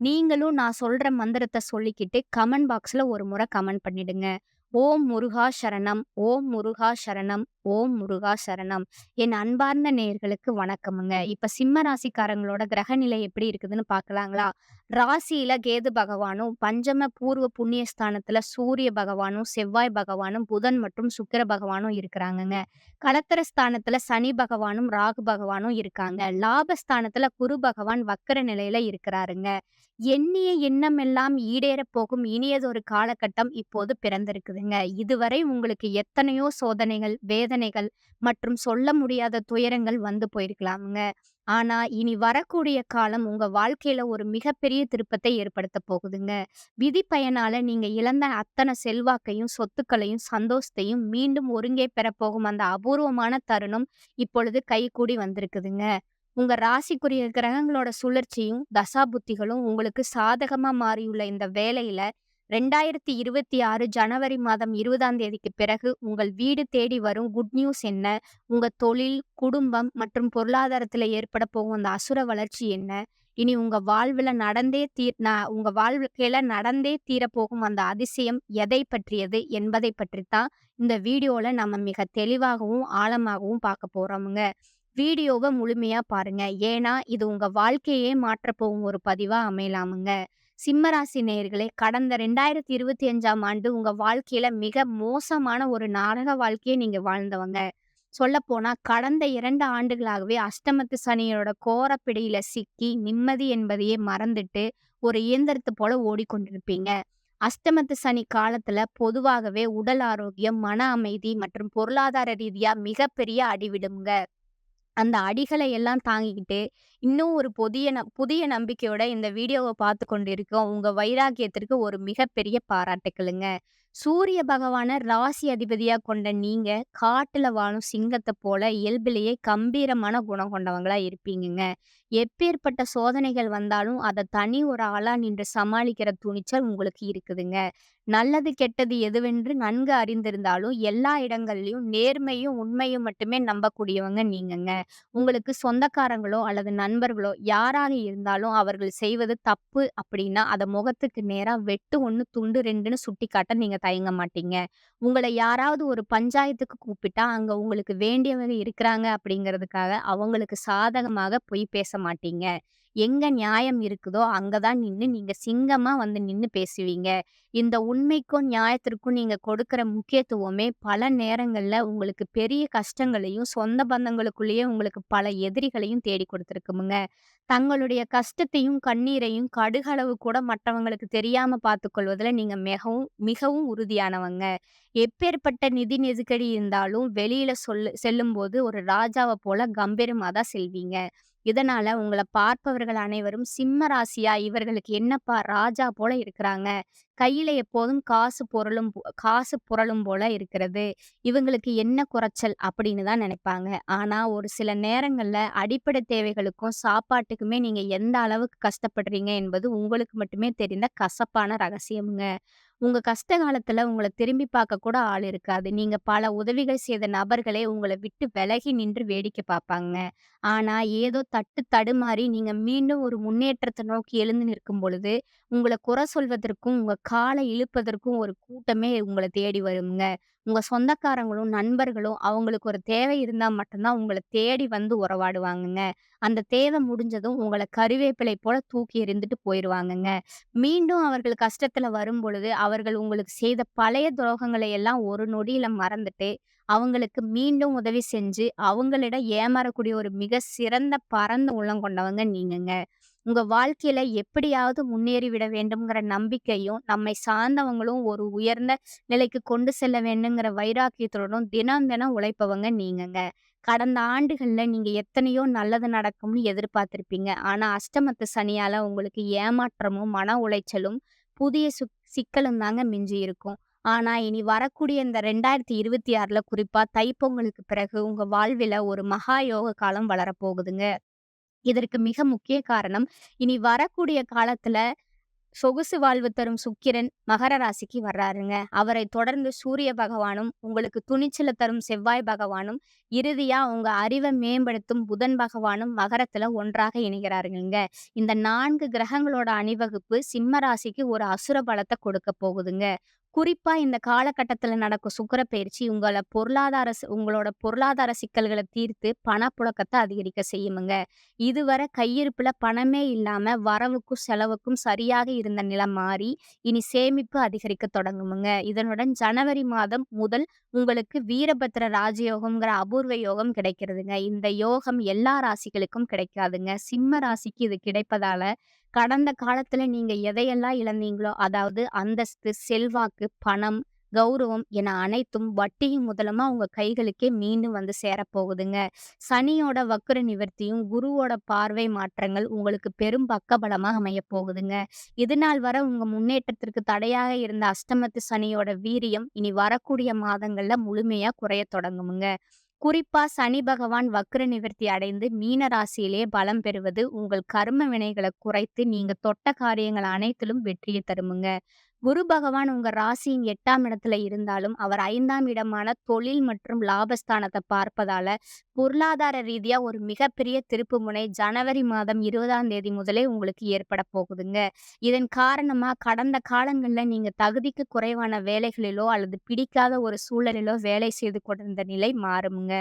நீங்களும் நான் சொல்ற மந்திரத்த சொல்லிக்கிட்டு கமெண்ட் பாக்ஸ்ல ஒரு முறை கமெண்ட் பண்ணிடுங்க. ஓம் முருகா சரணம், ஓம் முருகா சரணம், ஓம் முருகா சரணம். என் அன்பார்ந்த நேயர்களுக்கு வணக்கமுங்க. இப்ப சிம்ம ராசிக்காரங்களோட கிரகநிலை எப்படி இருக்குதுன்னு பார்க்கலாங்களா? ராசியில கேது பகவானும், பஞ்சம பூர்வ புண்ணிய ஸ்தானத்துல சூரிய பகவானும், செவ்வாய் பகவானும், புதன் மற்றும் சுக்கிர பகவானும் இருக்கிறாங்கங்க. கலத்தர ஸ்தானத்துல சனி பகவானும், ராகு பகவானும் இருக்காங்க. லாபஸ்தானத்துல குரு பகவான் வக்கர நிலையில இருக்கிறாருங்க. எண்ணிய எண்ணமெல்லாம் ஈடேற போகும் இனியதொரு காலகட்டம் இப்போது பிறந்திருக்குதுங்க. இதுவரை உங்களுக்கு எத்தனையோ சோதனைகள், வேதனைகள் மற்றும் சொல்ல முடியாத துயரங்கள் வந்து போயிருக்கலாமுங்க. ஆனா, இனி வரக்கூடிய காலம் உங்க வாழ்க்கையில ஒரு மிகப்பெரிய திருப்பத்தை ஏற்படுத்தப் போகுதுங்க. விதி பயனால நீங்க இழந்த அத்தனை செல்வாக்கையும், சொத்துக்களையும், சந்தோஷத்தையும் மீண்டும் ஒருங்கே பெறப்போகும் அந்த அபூர்வமான தருணம் இப்பொழுது கைகூடி வந்திருக்குதுங்க. உங்க ராசிக்குரிய கிரகங்களோட சுழற்சியும், தசாபுத்திகளும் உங்களுக்கு சாதகமா மாறியுள்ள இந்த ரெண்டாயிரத்து இருபத்தி ஆறு ஜனவரி மாதம் 20ஆம் தேதிக்கு பிறகு உங்கள் வீடு தேடி வரும் குட் நியூஸ் என்ன? உங்கள் தொழில், குடும்பம் மற்றும் பொருளாதாரத்தில் ஏற்பட போகும் அந்த அசுர வளர்ச்சி என்ன? இனி உங்கள் வாழ்வில் நடந்தே தீர் நான் உங்கள் வாழ்க்கையில் நடந்தே தீரப்போகும் அந்த அதிசயம் எதை பற்றியது என்பதைப் பற்றித்தான் இந்த வீடியோவில் நம்ம மிக தெளிவாகவும், ஆழமாகவும் பார்க்க போகிறோமுங்க வீடியோவை முழுமையாக பாருங்கள் ஏன்னா, இது உங்கள் வாழ்க்கையே மாற்றப் போகும் ஒரு பதிவாக அமையலாமுங்க. சிம்மராசி நேயர்களே, கடந்த 2025ஆம் ஆண்டு உங்க வாழ்க்கையில மிக மோசமான ஒரு நாடக வாழ்க்கையை நீங்க வாழ்ந்தவங்க. சொல்லப்போனா கடந்த இரண்டு ஆண்டுகளாகவே அஷ்டமத்து சனியோட கோரப்பிடியில சிக்கி நிம்மதி என்பதையே மறந்துட்டு, ஒரு இயந்திரத்தை போல ஓடிக்கொண்டிருப்பீங்க. அஷ்டமத்து சனி காலத்துல பொதுவாகவே உடல் ஆரோக்கியம், மன அமைதி மற்றும் பொருளாதார ரீதியா மிகப்பெரிய அடி அந்த அடிகளை எல்லாம் தாங்கிக்கிட்டு, இன்னும் ஒரு புதிய ந புதிய நம்பிக்கையோட இந்த வீடியோவ பார்த்துக் கொண்டிருக்கோம் உங்க வைராக்கியத்திற்கு ஒரு மிகப்பெரிய பாராட்டுக்களுங்க. சூரிய பகவானை ராசி அதிபதியா கொண்ட நீங்க, காட்டுல வாழும் சிங்கத்தை போல இயல்பிலேயே கம்பீரமான குணம் கொண்டவங்களா இருப்பீங்கங்க. எப்பேற்பட்ட சோதனைகள் வந்தாலும், அத தனி ஒரு ஆளா நின்று சமாளிக்கிற துணிச்சல் உங்களுக்கு இருக்குதுங்க. நல்லது, கெட்டது எதுவென்று நன்கு அறிந்திருந்தாலும், எல்லா இடங்கள்லயும் நேர்மையும், உண்மையும் மட்டுமே நம்பக்கூடியவங்க நீங்கங்க. உங்களுக்கு சொந்தக்காரங்களோ அல்லது நண்பர்களோ யாராக இருந்தாலும் அவர்கள் செய்வது தப்பு அப்படின்னா, அதை முகத்துக்கு நேரா வெட்டு ஒன்று துண்டு 2ன்னு சுட்டிக்காட்ட நீங்க தயங்க மாட்டீங்க. உங்கள யாராவது ஒரு பஞ்சாயத்துக்கு கூப்பிட்டா, அங்க உங்களுக்கு வேண்டியவங்க இருக்கிறாங்க அப்படிங்கிறதுக்காக அவங்களுக்கு சாதகமாக பொய் பேச மாட்டீங்க. எங்கே நியாயம் இருக்குதோ, அங்கே தான் நின்று நீங்கள் சிங்கமாக வந்து நின்று பேசுவீங்க. இந்த உண்மைக்கும், நியாயத்திற்கும் நீங்கள் கொடுக்கிற முக்கியத்துவமே பல நேரங்களில் உங்களுக்கு பெரிய கஷ்டங்களையும், சொந்த பந்தங்களுக்குள்ளேயே உங்களுக்கு பல எதிரிகளையும் தேடி கொடுத்துருக்குமுங்க தங்களுடைய கஷ்டத்தையும், கண்ணீரையும் கடுகளவு கூட மற்றவங்களுக்கு தெரியாமல் பார்த்துக்கொள்வதில் நீங்கள் மிகவும் மிகவும் உறுதியானவங்க. எப்பேர்ப்பட்ட நிதி நெருக்கடி இருந்தாலும் வெளியில் சொல்லு செல்லும்போது ஒரு ராஜாவை போல கம்பீரமாக தான் செல்வீங்க. இதனால உங்களை பார்ப்பவர்கள் அனைவரும் சிம்ம ராசியா இவர்களுக்கு என்னப்பா ராஜா போல இருக்கிறாங்க. கையில எப்போதும் காசு பொருளும் போ காசு புரளும் போல இருக்கிறது. இவங்களுக்கு என்ன குறைச்சல் அப்படின்னு தான் நினைப்பாங்க. ஆனா, ஒரு சில நேரங்கள்ல அடிப்படை தேவைகளுக்கும், சாப்பாட்டுக்குமே நீங்க எந்த அளவுக்கு கஷ்டப்படுறீங்க என்பது உங்களுக்கு மட்டுமே தெரிந்த கசப்பான ரகசியம்ங்க. உங்கள் கஷ்ட காலத்தில் உங்களை திரும்பி பார்க்க கூட ஆள் இருக்காது. நீங்கள் பல உதவிகள் செய்த நபர்களே உங்களை விட்டு விலகி நின்று வேடிக்கை பார்ப்பாங்க. ஆனால் ஏதோ தட்டு தடுமாறி நீங்கள் மீண்டும் ஒரு முன்னேற்றத்தை நோக்கி எழுந்து நிற்கும் பொழுது, உங்களை குறை சொல்வதற்கும், உங்கள் காலை இழுப்பதற்கும் ஒரு கூட்டமே உங்களை தேடி வருங்க. உங்கள் சொந்தக்காரங்களும், நண்பர்களும் அவங்களுக்கு ஒரு தேவை இருந்தால் மட்டும்தான் உங்களை தேடி வந்து உறவாடுவாங்கங்க. அந்த தேவை முடிஞ்சதும் உங்களை கருவேப்பிலை போல தூக்கி எறிந்துட்டு போயிடுவாங்கங்க மீண்டும் அவர்கள் கஷ்டத்துல வரும்பொழுது, அவர்கள் உங்களுக்கு செய்த பழைய துரோகங்களை எல்லாம் ஒரு நொடியில மறந்துட்டு, அவங்களுக்கு மீண்டும் உதவி செஞ்சு, அவங்களிடம் ஏமாறக்கூடிய ஒரு மிக சிறந்த பரந்த உள்ளம் கொண்டவங்க நீங்கங்க. உங்க வாழ்க்கையில எப்படியாவது முன்னேறி விட வேண்டும்ங்கிற நம்பிக்கையும், நம்மை சார்ந்தவங்களும் ஒரு உயர்ந்த நிலைக்கு கொண்டு செல்ல வேண்டுங்கிற வைராக்கியத்துடனும் தினம் தினம் உழைப்பவங்க நீங்கங்க. கடந்த ஆண்டுகளில் நீங்கள் எத்தனையோ நல்லது நடக்கும்னு எதிர்பார்த்திருப்பீங்க. ஆனால் அஷ்டமத்து சனியால் உங்களுக்கு ஏமாற்றமும், மன உளைச்சலும், புதிய சுக் சிக்கலும் தாங்க மிஞ்சி இருக்கும். ஆனால் இனி வரக்கூடிய இந்த ரெண்டாயிரத்தி இருபத்தி ஆறில் குறிப்பாக தைப்பொங்கலுக்கு பிறகு உங்கள் வாழ்வில் ஒரு மகா யோக காலம் வளரப்போகுதுங்க. இதற்கு மிக முக்கிய காரணம், இனி வரக்கூடிய காலத்துல சொகுசு வாழ்வு தரும் சுக்கிரன் மகர ராசிக்கு வர்றாருங்க. அவரை தொடர்ந்து சூரிய பகவானும், உங்களுக்கு துணிச்சல தரும் செவ்வாய் பகவானும், இறுதியா உங்க அறிவ மேம்படுத்தும் புதன் பகவானும் மகரத்துல ஒன்றாக இணைகிறாருங்க இந்த நான்கு கிரகங்களோட அணிவகுப்பு சிம்ம ராசிக்கு ஒரு அசுர பலத்தை கொடுக்க போகுதுங்க. குறிப்பா இந்த காலகட்டத்துல நடக்கும் சுக்கிர பயிற்சி உங்கள பொருளாதார சி உங்களோட பொருளாதார சிக்கல்களை தீர்த்து பணப்புழக்கத்தை அதிகரிக்க செய்யுமுங்க. இதுவரை கையிருப்புல பணமே இல்லாம வரவுக்கும், செலவுக்கும் சரியாக இருந்த நிலை மாறி, இனி சேமிப்பு அதிகரிக்க தொடங்குமுங்க. இதனுடன் ஜனவரி மாதம் முதல் உங்களுக்கு வீரபத்திர ராஜயோகம்ங்கிற அபூர்வ யோகம் கிடைக்கிறதுங்க. இந்த யோகம் எல்லா ராசிகளுக்கும் கிடைக்காதுங்க. சிம்ம ராசிக்கு இது கிடைப்பதால, கடந்த காலத்துல நீங்க எதையெல்லாம் இழந்தீங்களோ, அதாவது அந்தஸ்து, செல்வாக்கு, பணம், கௌரவம் என அனைத்தும் வட்டியும் முதலுமா உங்க கைகளுக்கே மீண்டும் வந்து சேரப்போகுதுங்க. சனியோட வக்ர நிவர்த்தியும், குருவோட பார்வை மாற்றங்கள் உங்களுக்கு பெரும் பக்கபலமாக அமைய போகுதுங்க. இதுநாள் வரை உங்க முன்னேற்றத்திற்கு தடையாக இருந்த அஷ்டமத்து சனியோட வீரியம் இனி வரக்கூடிய மாதங்கள்ல முழுமையா குறையத் தொடங்குமுங்க. குறிப்பா சனி பகவான் வக்ர நிவர்த்தி அடைந்து மீன ராசியிலே பலம் பெறுவது உங்கள் கர்ம வினைகளை குறைத்து நீங்க தொட்ட காரியங்கள் அனைத்திலும் வெற்றியை தருமுங்க. குரு பகவான் உங்க ராசியின் எட்டாம் இடத்துல இருந்தாலும், அவர் ஐந்தாம் இடமான தொழில் மற்றும் லாபஸ்தானத்தை பார்ப்பதால, பொருளாதார ரீதியா ஒரு மிகப்பெரிய திருப்புமுனை ஜனவரி மாதம் 20ஆம் தேதி முதலே உங்களுக்கு ஏற்பட போகுதுங்க. இதன் காரணமா கடந்த காலங்கள்ல நீங்க தகுதிக்கு குறைவான வேலைகளிலோ அல்லது பிடிக்காத ஒரு சூழலிலோ வேலை செய்து கொண்டிருந்த நிலை மாறுங்க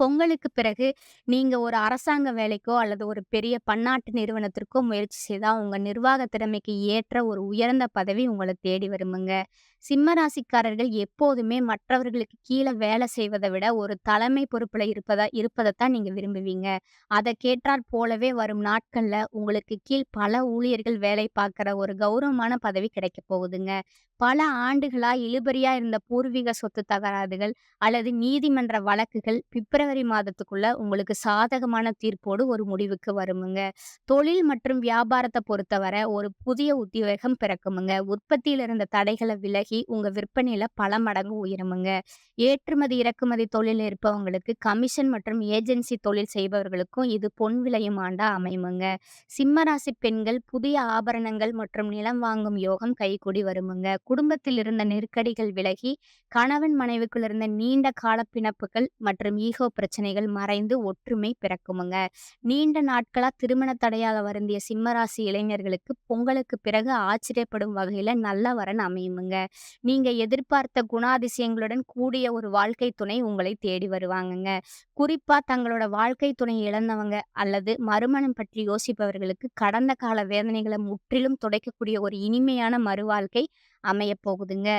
பொங்கலுக்கு பிறகு நீங்க ஒரு அரசாங்க வேலைக்கோ அல்லது ஒரு பெரிய பன்னாட்டு நிறுவனத்திற்கோ முயற்சி செய்தால் உங்க நிர்வாக திறமைக்கு ஏற்ற ஒரு உயர்ந்த பதவி உங்களை தேடி வருமுங்க. சிம்ம ராசிக்காரர்கள் எப்போதுமே மற்றவர்களுக்கு கீழே வேலை செய்வதை விட, ஒரு தலைமை பொறுப்புல இருப்பதா இருப்பதைத்தான் நீங்க விரும்புவீங்க. அதை கேட்டால் போலவே வரும் நாட்கள்ல உங்களுக்கு கீழ் பல ஊழியர்கள் வேலை பார்க்கிற ஒரு கௌரவமான பதவி கிடைக்கப் போகுதுங்க. பல ஆண்டுகளா இழுபறியா இருந்த பூர்வீக சொத்து தகராறுகள் அல்லது நீதிமன்ற வழக்குகள் பிப்ரவரி மாதத்துக்குள்ள உங்களுக்கு சாதகமான தீர்ப்போடு ஒரு முடிவுக்கு வருமுங்க. தொழில் மற்றும் வியாபாரத்தை பொறுத்தவரை ஒரு புதிய உத்தியோகம் பிறக்குமுங்க. உற்பத்தியில் இருந்த தடைகளை விலகி, உங்கள் விற்பனையில் பல மடங்கு உயருமுங்க. ஏற்றுமதி, இறக்குமதி தொழில் இருப்பவங்களுக்கு கமிஷன் மற்றும் ஏஜென்சி தொழில் செய்பவர்களுக்கும் இது பொன் விளையும் ஆண்டா அமையுமுங்க. சிம்மராசி பெண்கள் புதிய ஆபரணங்கள் மற்றும் நிலம் வாங்கும் யோகம் கைகூடி வருமுங்க. குடும்பத்தில் இருந்த நெருக்கடிகள் விலகி, கணவன் மனைவிக்குள் இருந்த நீண்ட கால பிணப்புகள் மற்றும் ஈகோ பிரச்சனைகள் மறைந்து ஒற்றுமை பிறக்குமுங்க. நீண்ட நாட்களா திருமண தடையாக வருந்திய சிம்மராசி இளைஞர்களுக்கு பொங்கலுக்கு பிறகு ஆச்சரியப்படும் வகையில நல்ல வரன் அமையுமுங்க. நீங்க எதிர்பார்த்த குணாதிசயங்களுடன் கூடிய ஒரு வாழ்க்கை துணை உங்களை தேடி வருவாங்கங்க. குறிப்பா தங்களோட வாழ்க்கை துணை இழந்தவங்க அல்லது மறுமணம் பற்றி யோசிப்பவர்களுக்கு கடந்த கால வேதனைகளை முற்றிலும் துடைக்கக்கூடிய ஒரு இனிமையான மறுவாழ்க்கை அமைய போகுதுங்க.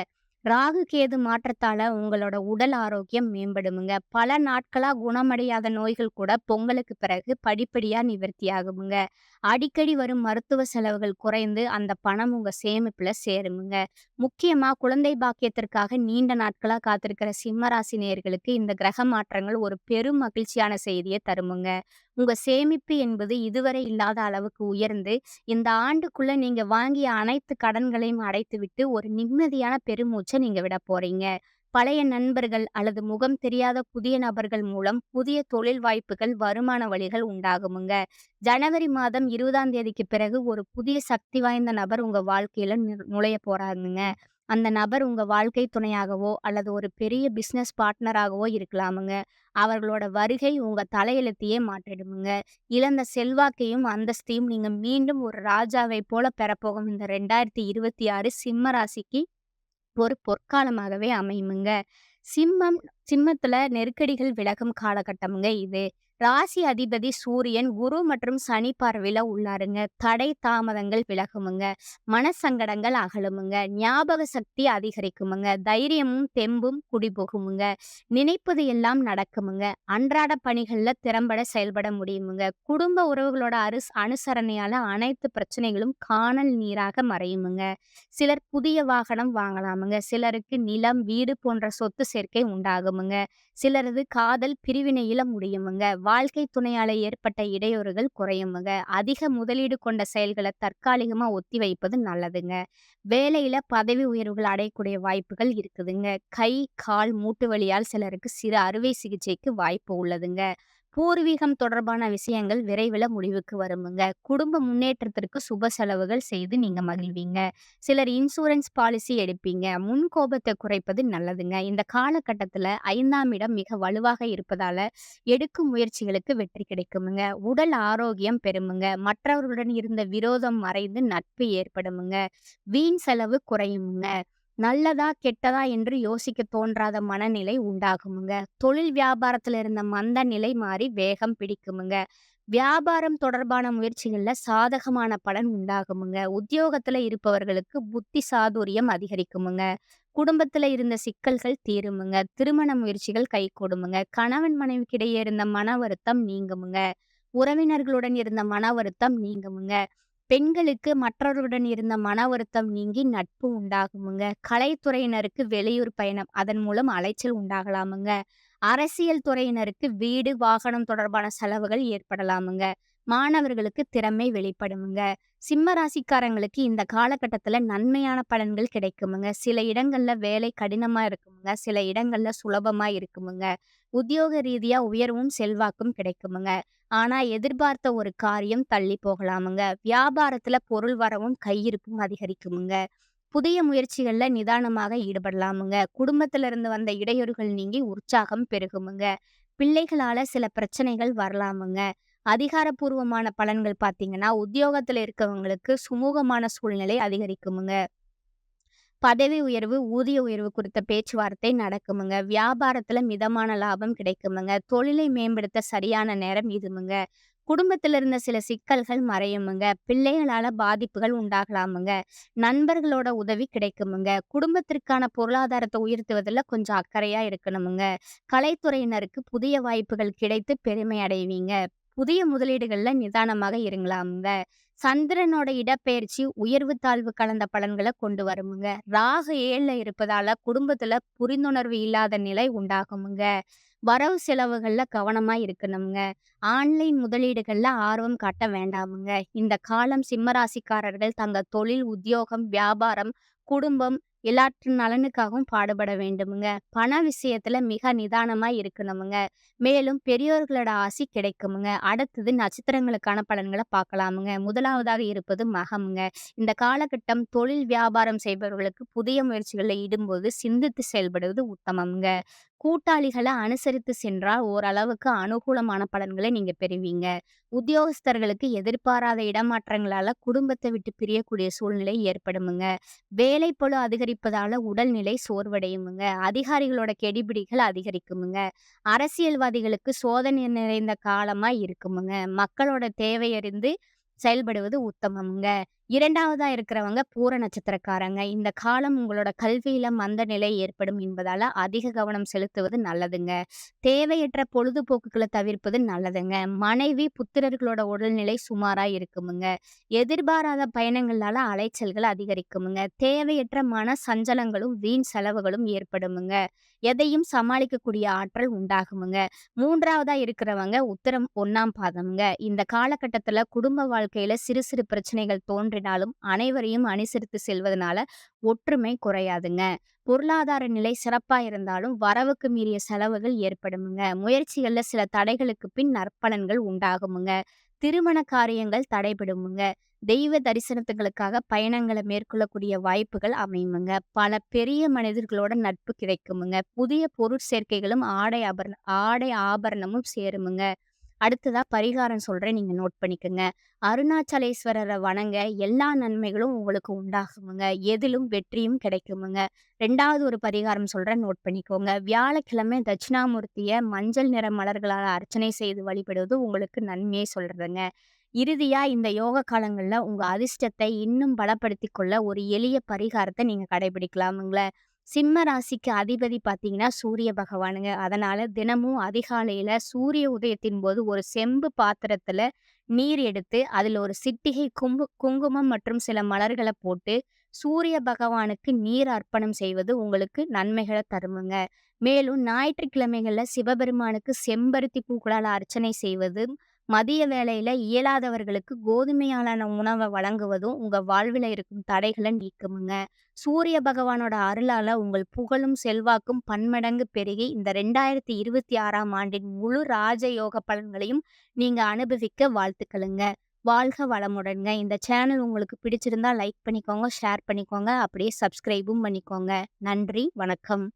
ராகு, கேது மாற்றத்தால உங்களோட உடல் ஆரோக்கியம் மேம்படுமுங்க. பல நாட்களா குணமடையாத நோய்கள் கூட பொங்கலுக்கு பிறகு படிப்படியா நிவர்த்தியாகுமுங்க. அடிக்கடி வரும் மருத்துவ செலவுகள் குறைந்து, அந்த பணம் உங்க சேமிப்புல சேருமுங்க. முக்கியமா குழந்தை பாக்கியத்திற்காக நீண்ட நாட்களா காத்திருக்கிற சிம்மராசி நேர்களுக்கு இந்த கிரக மாற்றங்கள் ஒரு பெரும் மகிழ்ச்சியான செய்தியை தருமுங்க. உங்க சேமிப்பு என்பது இதுவரை இல்லாத அளவுக்கு உயர்ந்து, இந்த ஆண்டுக்குள்ள நீங்க வாங்கிய அனைத்து கடன்களையும் அடைத்துவிட்டு, ஒரு நிம்மதியான பெருமூச்சு நீங்கள் விட போகறீங்க பழைய நண்பர்கள் அல்லது முகம் தெரியாத புதிய நபர்கள் மூலம் புதிய தொழில் வாய்ப்புகள், வருமான வழிகள் உண்டாகுமுங்க. ஜனவரி மாதம் 20ஆம் தேதிக்கு பிறகு ஒரு புதிய சக்தி வாய்ந்த நபர் உங்கள் வாழ்க்கையில் நு போகிறாருங்க அந்த நபர் உங்கள் வாழ்க்கை துணையாகவோ அல்லது ஒரு பெரிய பிஸ்னஸ் பார்ட்னராகவோ இருக்கலாமுங்க. அவர்களோட வருகை உங்கள் தலையெழுத்தையே மாற்றிடுமுங்க. இழந்த செல்வாக்கையும், அந்தஸ்தையும் நீங்கள் மீண்டும் ஒரு ராஜாவைப் போல பெறப்போகும் இந்த 2026 சிம்ம ராசிக்கு ஒரு பொற்காலமாகவே அமையுமுங்க. சிம்மம் சிம்மத்துல நெருக்கடிகள் விலகும் காலகட்டமுங்க இது. ராசி அதிபதி சூரியன், குரு மற்றும் சனி பார்வையில உள்ளாருங்க. தடை, தாமதங்கள் விலகுமுங்க. மனசங்கடங்கள் அகலுமுங்க. ஞாபக சக்தி அதிகரிக்குமுங்க. தைரியமும், தெம்பும் குடிபோகுமுங்க நினைப்பது எல்லாம் நடக்குமுங்க. அன்றாட பணிகள்ல திறம்பட செயல்பட முடியுமுங்க. குடும்ப உறவுகளோட அருஸ் அனுசரணையால அனைத்து பிரச்சனைகளும் காணல் நீராக மறையுமுங்க. சிலர் புதிய வாகனம் வாங்கலாமுங்க. சிலருக்கு நிலம், வீடு போன்ற சொத்து சேர்க்கை உண்டாகுமுங்க. சிலரது காதல் பிரிவினையில முடியுமுங்க. வாழ்க்கை துணையால ஏற்பட்ட இடையூறுகள் குறையுமுங்க. அதிக முதலீடு கொண்ட செயல்களை தற்காலிகமா ஒத்தி வைப்பது நல்லதுங்க. வேலையில பதவி உயர்வுகள் அடையக்கூடிய வாய்ப்புகள் இருக்குதுங்க. கை, கால், மூட்டு வலியால் சிலருக்கு சிறு அறுவை சிகிச்சைக்கு வாய்ப்பு உள்ளதுங்க. பூர்வீகம் தொடர்பான விஷயங்கள் விரைவில் முடிவுக்கு வருமுங்க. குடும்ப முன்னேற்றத்திற்கு சுப செலவுகள் செய்து நீங்க மகிழ்வீங்க. சிலர் இன்சூரன்ஸ் பாலிசி எடுப்பீங்க. முன் கோபத்தை குறைப்பது நல்லதுங்க. இந்த காலகட்டத்தில் ஐந்தாம் இடம் மிக வலுவாக இருப்பதால, எடுக்கும் முயற்சிகளுக்கு வெற்றி கிடைக்குமுங்க. உடல் ஆரோக்கியம் பெறுமுங்க. மற்றவர்களுடன் இருந்த விரோதம் மறைந்து நட்பு ஏற்படுமுங்க. வீண் செலவு குறையுமுங்க. நல்லதா, கெட்டதா என்று யோசிக்க தோன்றாத மனநிலை உண்டாகுமுங்க. தொழில் வியாபாரத்துல இருந்த மந்த நிலை மாறி வேகம் பிடிக்குமுங்க. வியாபாரம் தொடர்பான முயற்சிகள்ல சாதகமான பலன் உண்டாகுமுங்க. உத்தியோகத்துல இருப்பவர்களுக்கு புத்தி சாதுரியம் அதிகரிக்குமுங்க. குடும்பத்துல இருந்த சிக்கல்கள் தீருமுங்க. திருமண முயற்சிகள் கைகூடுமுங்க. கணவன் மனைவிக்கிடையே இருந்த மன வருத்தம் நீங்குமுங்க. உறவினர்களுடன் இருந்த மன வருத்தம் நீங்குமுங்க. பெண்களுக்கு மற்றவர்களுடன் இருந்த மன வருத்தம் நீங்கி நட்பு உண்டாகுமுங்க. கலைத்துறையினருக்கு வெளியூர் பயணம். அதன் மூலம் அலைச்சல் உண்டாகலாமுங்க. அரசியல் துறையினருக்கு வீடு, வாகனம் தொடர்பான செலவுகள் ஏற்படலாமுங்க. மாணவர்களுக்கு திறமை வெளிப்படுமுங்க. சிம்ம ராசிக்காரங்களுக்கு இந்த காலகட்டத்தில் நன்மையான பலன்கள் கிடைக்குமுங்க. சில இடங்கள்ல வேலை கடினமா இருக்குமுங்க. சில இடங்கள்ல சுலபமா இருக்குமுங்க. உத்தியோக ரீதியா உயர்வும், செல்வாக்கும் கிடைக்குமுங்க. ஆனா எதிர்பார்த்த ஒரு காரியம் தள்ளி போகலாமுங்க. வியாபாரத்துல பொருள் வரவும், கையிருப்பும் அதிகரிக்குமுங்க. புதிய முயற்சிகள்ல நிதானமாக ஈடுபடலாமுங்க. குடும்பத்துல இருந்து வந்த இடையூறுகள் நீங்கி உற்சாகம் பெருகுமுங்க. பிள்ளைகளால சில பிரச்சனைகள் வரலாமுங்க. அதிகாரப்பூர்வமான பலன்கள் பார்த்தீங்கன்னா, உத்தியோகத்தில் இருக்கவங்களுக்கு சுமூகமான சூழ்நிலை அதிகரிக்குமுங்க. பதவி உயர்வு, ஊதிய உயர்வு குறித்த பேச்சுவார்த்தை நடக்குமுங்க. வியாபாரத்துல மிதமான லாபம் கிடைக்குமுங்க. தொழிலை மேம்படுத்த சரியான நேரம் இதுமுங்க. குடும்பத்தில் இருந்த சில சிக்கல்கள் மறையுமுங்க. பிள்ளைகளால பாதிப்புகள் உண்டாகலாமுங்க. நண்பர்களோட உதவி கிடைக்குமுங்க. குடும்பத்திற்கான பொருளாதாரத்தை உயர்த்துவதில் கொஞ்சம் அக்கறையா இருக்கணுமுங்க. கலைத்துறையினருக்கு புதிய வாய்ப்புகள் கிடைத்து பெருமை அடைவீங்க. புதிய முதலீடுகள்ல நிதானமாக இருங்களாமுங்க சந்திரனோட இடப்பெயர்ச்சி உயர்வு, தாழ்வு கலந்த பலன்களை கொண்டு வருமுங்க. ராகு ஏழில் இருப்பதால குடும்பத்துல புரிந்துணர்வு இல்லாத நிலை உண்டாகுமுங்க. வரவு செலவுகள்ல கவனமா இருக்கணுங்க ஆன்லைன் முதலீடுகள்ல ஆர்வம் காட்ட வேண்டாமுங்க. இந்த காலம் சிம்மராசிக்காரர்கள் தங்கள் தங்க தொழில், உத்தியோகம், வியாபாரம், குடும்பம் எல்லாற்றின் நலனுக்காகவும் பாடுபட வேண்டுமுங்க. பண விஷயத்துல மிக நிதானமா இருக்கணுமுங்க. மேலும் பெரியோர்களோட ஆசி கிடைக்குமுங்க. அடுத்தது நட்சத்திரங்களுக்கான பலன்களை பார்க்கலாமுங்க. முதலாவதாக இருப்பது மகமுங்க இந்த காலகட்டம் தொழில், வியாபாரம் செய்பவர்களுக்கு புதிய முயற்சிகளில் ஈடும்போது சிந்தித்து செயல்படுவது உத்தமம்ங்க. கூட்டாளிகளை அனுசரித்து சென்றால் ஓரளவுக்கு அனுகூலமான பலன்களை நீங்க பெறுவீங்க. உத்தியோகஸ்தர்களுக்கு எதிர்பாராத இடமாற்றங்களால குடும்பத்தை விட்டு பிரியக்கூடிய சூழ்நிலை ஏற்படுமுங்க. பொழு அதிகரிப்பதால உடல்நிலை சோர்வடையுமுங்க. அதிகாரிகளோட கெடிபிடிகள் அதிகரிக்குமுங்க. அரசியல்வாதிகளுக்கு சோதனை நிறைந்த காலமா இருக்குமுங்க. மக்களோட தேவையறிந்து செயல்படுவது உத்தமமுங்க இரண்டாவதா இருக்கிறவங்க பூர நட்சத்திரக்காரங்க. இந்த காலம் உங்களோட கல்வியில மந்த நிலை ஏற்படும் என்பதால அதிக கவனம் செலுத்துவது நல்லதுங்க. தேவையற்ற பொழுதுபோக்குகளை தவிர்ப்பது நல்லதுங்க. மனைவி, புத்திரர்களோட உடல்நிலை சுமாரா இருக்குமுங்க. எதிர்பாராத பயணங்களால அலைச்சல்கள் அதிகரிக்குமுங்க. தேவையற்ற மன சஞ்சலங்களும், வீண் செலவுகளும் ஏற்படுமுங்க. எதையும் சமாளிக்கக்கூடிய ஆற்றல் உண்டாகுமுங்க. மூன்றாவதா இருக்கிறவங்க உத்தரம் ஒன்னாம் பாதம்ங்க. இந்த காலகட்டத்துல குடும்ப வாழ்க்கையில சிறு சிறு பிரச்சனைகள் மாறினாலும் அனைவரையும் அனுசரித்து செல்வதனால ஒற்றுமை குறையாதுங்க. பொருளாதார நிலை சிறப்பாக இருந்தாலும் வரவுக்கு மீறிய செலவுகள் ஏற்படுமுங்க. முயற்சிகளில் சில தடைகளுக்கு பின் நற்பலன்கள் உண்டாகுமுங்க. திருமண காரியங்கள் தடைபடுமுங்க. தெய்வ தரிசனத்துகளுக்காக பயணங்களை மேற்கொள்ளக்கூடிய வாய்ப்புகள் அமையுமுங்க. பல பெரிய மனிதர்களோட நட்பு கிடைக்குமுங்க. புதிய பொருட்சேர்க்கைகளும், ஆடை ஆபரண ஆடை ஆபரணமும் சேருமுங்க. அடுத்ததாக பரிகாரம் சொல்கிறேன் நீங்கள் நோட் பண்ணிக்கோங்க அருணாச்சலேஸ்வரரை வணங்க எல்லா நன்மைகளும் உங்களுக்கு உண்டாகுமுங்க. எதிலும் வெற்றியும் கிடைக்குமுங்க. ரெண்டாவது ஒரு பரிகாரம் சொல்கிறேன் நோட் பண்ணிக்கோங்க. வியாழக்கிழமை தட்சிணாமூர்த்தியை மஞ்சள் நிற மலர்களால் அர்ச்சனை செய்து வழிபடுவது உங்களுக்கு நன்மையை சொல்கிறதுங்க இறுதியாக இந்த யோக காலங்களில் உங்கள் அதிர்ஷ்டத்தை இன்னும் பலப்படுத்தி கொள்ள ஒரு எளிய பரிகாரத்தை நீங்கள் கடைபிடிக்கலாமுங்களேன் சிம்ம ராசிக்கு அதிபதி பார்த்தீங்கன்னா சூரிய பகவானுங்க. அதனால தினமும் அதிகாலையில சூரிய உதயத்தின் போது ஒரு செம்பு பாத்திரத்துல நீர் எடுத்து, அதில் ஒரு சிட்டிகை குங்கு குங்குமம் மற்றும் சில மலர்களை போட்டு, சூரிய பகவானுக்கு நீர் அர்ப்பணம் செய்வது உங்களுக்கு நன்மைகளை தருமுங்க. மேலும் ஞாயிற்றுக்கிழமைகளில் சிவபெருமானுக்கு செம்பருத்தி பூக்களால் அர்ச்சனை செய்வதும், மதிய வேளையில இயலாதவர்களுக்கு கோதுமையாலான உணவை வழங்குவதும் உங்க வாழ்வில் இருக்கும் தடைகளை நீக்குமுங்க. சூரிய பகவானோட அருளால உங்கள் புகழும், செல்வாக்கும் பன்மடங்கு பெருகி இந்த 2026ஆம் ஆண்டின் முழு ராஜயோக பலன்களையும் நீங்க அனுபவிக்க வாழ்த்துக்களுங்க. வாழ்க வளமுடன்ங்க. இந்த சேனல் உங்களுக்கு பிடிச்சிருந்தா லைக் பண்ணிக்கோங்க, ஷேர் பண்ணிக்கோங்க. அப்படியே சப்ஸ்கிரைபும் பண்ணிக்கோங்க. நன்றி, வணக்கம்.